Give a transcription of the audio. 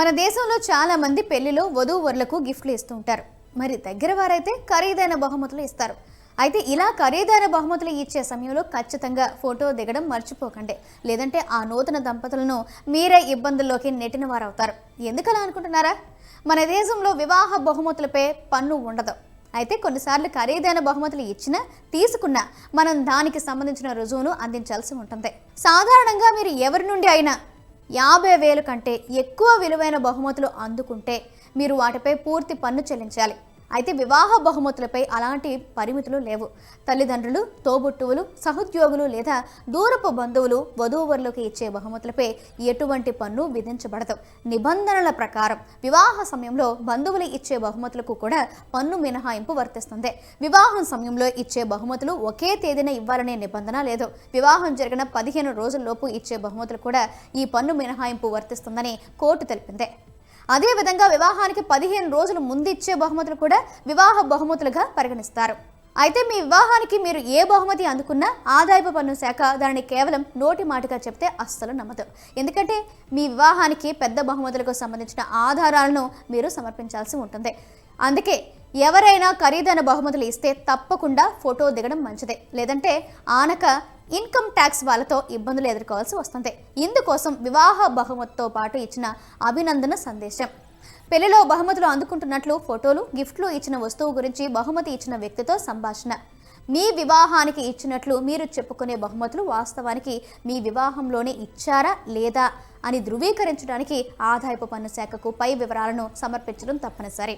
మన దేశంలో చాలా మంది పెళ్ళిలో వధూవరులకు గిఫ్ట్లు ఇస్తూ ఉంటారు మరి దగ్గర వారైతే ఖరీదైన బహుమతులు ఇస్తారు. అయితే ఇలా ఖరీదైన బహుమతులు ఇచ్చే సమయంలో ఖచ్చితంగా ఫోటో దిగడం మర్చిపోకండి. లేదంటే ఆ నూతన దంపతులను మీరే ఇబ్బందుల్లోకి నెట్టిన వారవుతారు. ఎందుకలా అనుకుంటున్నారా? మన దేశంలో వివాహ బహుమతులపై పన్ను ఉండదు. అయితే కొన్నిసార్లు ఖరీదైన బహుమతులు ఇచ్చినా తీసుకున్నా మనం దానికి సంబంధించిన రుజువును అందించాల్సి ఉంటుంది. సాధారణంగా మీరు ఎవరి నుండి అయినా యాభై వేలు కంటే ఎక్కువ విలువైన బహుమతులు అందుకుంటే మీరు వాటిపై పూర్తి పన్ను చెల్లించాలి. అయితే వివాహ బహుమతులపై అలాంటి పరిమితులు లేవు. తల్లిదండ్రులు తోబుట్టువులు సహోద్యోగులు లేదా దూరపు బంధువులు వధూవరులకు ఇచ్చే బహుమతులపై ఎటువంటి పన్ను విధించబడదు. నిబంధనల ప్రకారం వివాహ సమయంలో బంధువులు ఇచ్చే బహుమతులకు కూడా పన్ను మినహాయింపు వర్తిస్తుంది. వివాహం సమయంలో ఇచ్చే బహుమతులు ఒకే తేదీన ఇవ్వాలనే నిబంధన లేదు. వివాహం జరిగిన పదిహేను రోజుల్లోపు ఇచ్చే బహుమతులు కూడా ఈ పన్ను మినహాయింపు వర్తిస్తుందని కోర్టు తెలిపింది. అదేవిధంగా వివాహానికి పదిహేను రోజులు ముందిచ్చే బహుమతులు కూడా వివాహ బహుమతులుగా పరిగణిస్తారు. అయితే మీ వివాహానికి మీరు ఏ బహుమతి అందుకున్నా ఆదాయపు పన్ను శాఖ దానిని కేవలం నోటి మాటగా చెప్తే అస్సలు నమ్మదు. ఎందుకంటే మీ వివాహానికి పెద్ద బహుమతులకు సంబంధించిన ఆధారాలను మీరు సమర్పించాల్సి ఉంటుంది. అందుకే ఎవరైనా ఖరీదైన బహుమతులు ఇస్తే తప్పకుండా ఫోటో దిగడం మంచిదే. లేదంటే ఆనక ఇన్కమ్ ట్యాక్స్ వాళ్ళతో ఇబ్బందులు ఎదుర్కోవాల్సి వస్తుంది. ఇందుకోసం వివాహ బహుమతితో పాటు ఇచ్చిన అభినందన సందేశం. పెళ్ళిలో బహుమతులు అందుకుంటున్నట్లు ఫోటోలు గిఫ్ట్లు ఇచ్చిన వస్తువు గురించి బహుమతి ఇచ్చిన వ్యక్తితో సంభాషణ. మీ వివాహానికి ఇచ్చినట్లు మీరు చెప్పుకునే బహుమతులు వాస్తవానికి మీ వివాహంలోనే ఇచ్చారా లేదా అని ధృవీకరించడానికి ఆదాయపు పన్ను శాఖకు పై వివరాలను సమర్పించడం తప్పనిసరి.